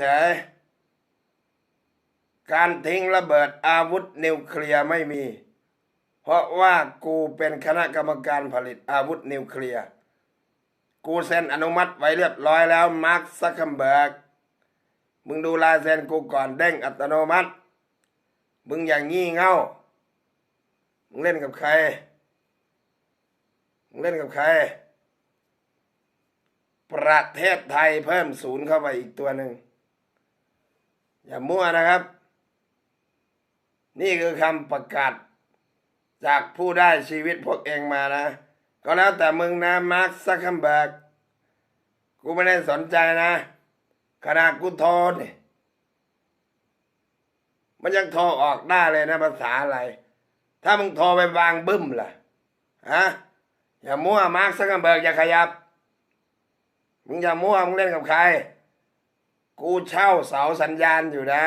เฉยๆ การทิ้งระเบิดอาวุธนิวเคลียร์ไม่มี เพราะว่ากูเป็นคณะกรรมการผลิตอาวุธนิวเคลียร์ กูเซ็นอนุมัติไว้เรียบร้อยแล้วมาร์คซักเคมเบิร์กมึงดูลายเซ็นกูก่อนเด้งอัตโนมัติ มึงอย่างงี้เง่า มึงเล่นกับใคร มึงเล่นกับใคร ประเทศไทยเพิ่มศูนย์เข้าไปอีกตัวหนึ่ง อย่ามั่วนะครับ นี่คือคำประกาศ จากผู้ได้ชีวิตพวกเองมานะ ก็แล้วแต่มึงนะมาร์คซักคัมเบิร์กกูไม่ได้สนใจนะขนาดกูโทรนี่มันยังโทรออกได้เลยนะภาษาอะไร ถ้ามึงโทรไปวางบึ้มล่ะฮะอย่ามั่วมาร์คซักคัมเบิร์กอย่าขยับ มึงอย่ามั่วมึงเล่นกับใคร กูเช่าเสาสัญญาณอยู่นะ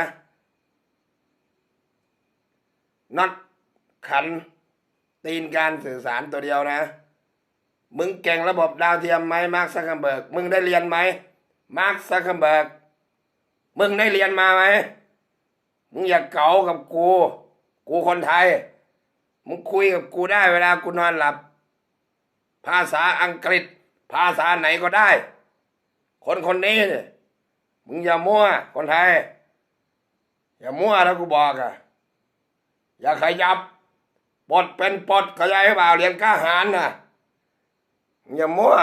น็อตขัน ตีนการสื่อสารตัวเดียวนะ มึงเก่งระบบดาวเทียมไหมมาร์คซักเคมเบิร์ก มึงได้เรียนไหมมาร์คซักเคมเบิร์ก มึงได้เรียนมาไหม มึงอย่าเก๋ากับกู กูคนไทย มึงคุยกับกูได้เวลากูนอนหลับ ภาษาอังกฤษ ภาษาไหนก็ได้ คนคนนี้เนี่ย มึงอย่ามั่วคนไทย อย่ามั่วแล้วกูบอกอะอย่าขยับปลดเป็นปลดขยาใหรือเปล่าเรียนกล้าหารนะอย่ามั่ว